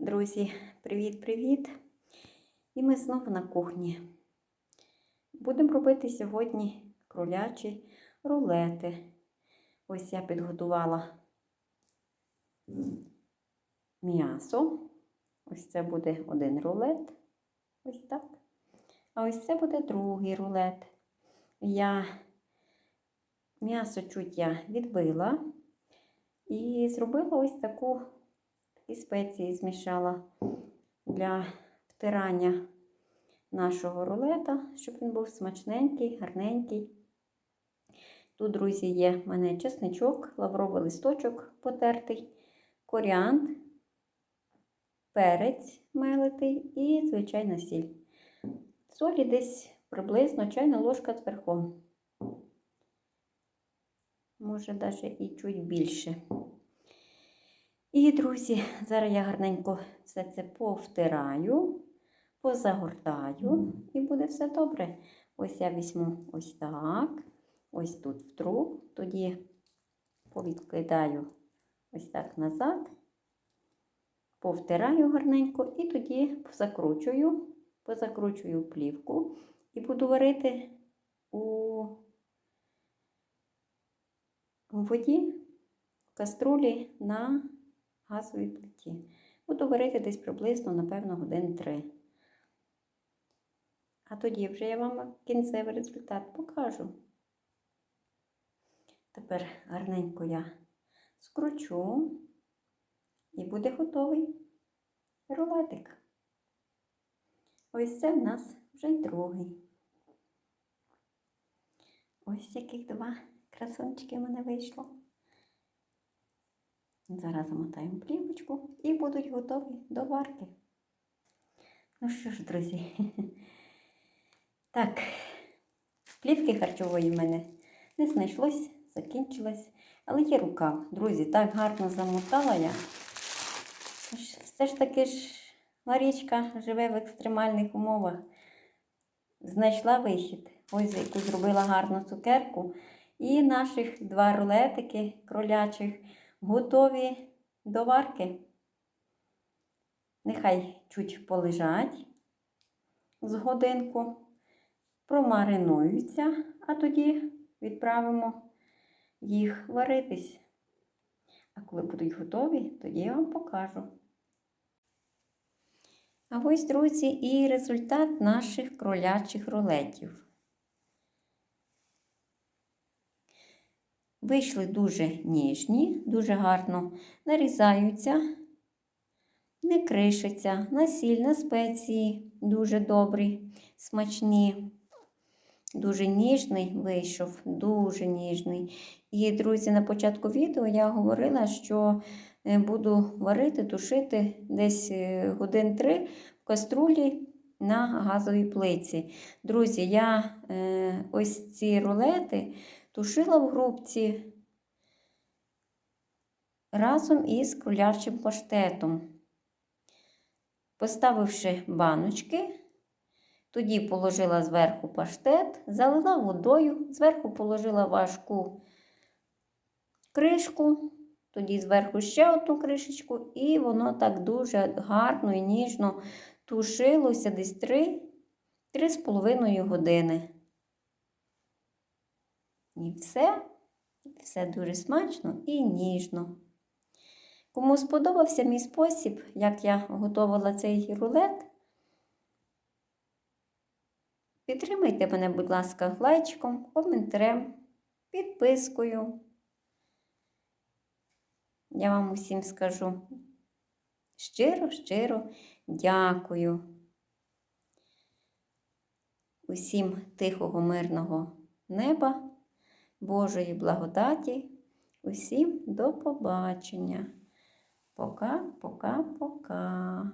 Друзі, привіт-привіт! І ми знову на кухні. Будемо робити сьогодні кролячі рулети. Ось я підготувала м'ясо. Ось це буде один рулет. Ось так. А ось це буде другий рулет. Я м'ясо чуть я відбила і зробила ось таку і спеції змішала для втирання нашого рулета, щоб він був смачненький, гарненький. Тут, друзі, є в мене чесничок, лавровий листочок потертий, коріант, перець мелитий і звичайна сіль. Солі десь приблизно чайна ложка з. Може, навіть і чуть більше. І, друзі, зараз я гарненько все це повтираю, позагортаю і буде все добре. Ось я візьму ось так, ось тут втру, тоді повідкидаю ось так назад, повтираю гарненько і тоді закручую, позакручую плівку і буду варити у воді в каструлі на газовій плиті. Буду варити десь приблизно, напевно, годин 3. А тоді вже я вам кінцевий результат покажу. Тепер гарненько я скручу і буде готовий рулетик. Ось це в нас вже й другий. Ось яких два красунчики в мене вийшло. Зараз замотаємо плівочку і будуть готові до варки. Ну що ж, друзі, так, плівки харчової в мене не знайшлось, закінчилось, але є рукав. Друзі, так гарно замотала я. Все ж таки ж Марічка живе в екстремальних умовах. Знайшла вихід. Ось яку зробила гарну цукерку. І наших два рулетики кролячих готові до варки. Нехай чуть полежать з годинку, промаринуються, а тоді відправимо їх варитись. А коли будуть готові, тоді я вам покажу. А ось, друзі, і результат наших кролячих рулетів. Вийшли дуже ніжні, дуже гарно нарізаються, не кришаться, на сіль, на спеції дуже добрі, смачні. Дуже ніжний вийшов, дуже ніжний. І, друзі, на початку відео я говорила, що буду варити, тушити десь годин три в каструлі на газовій плиці. Друзі, я е, ось ці рулети тушила в грубці разом із кролячим паштетом. Поставивши баночки, тоді положила зверху паштет, залила водою, зверху положила важку кришку, тоді зверху ще одну кришечку, і воно так дуже гарно і ніжно тушилося десь 3-3,5 години. І все, все дуже смачно і ніжно. Кому сподобався мій спосіб, як я готувала цей рулет, підтримайте мене, будь ласка, лайчиком, коментарем, підпискою. Я вам усім скажу щиро-щиро дякую. Усім тихого, мирного неба. Божої благодаті. Усім до побачення. Пока, пока, пока.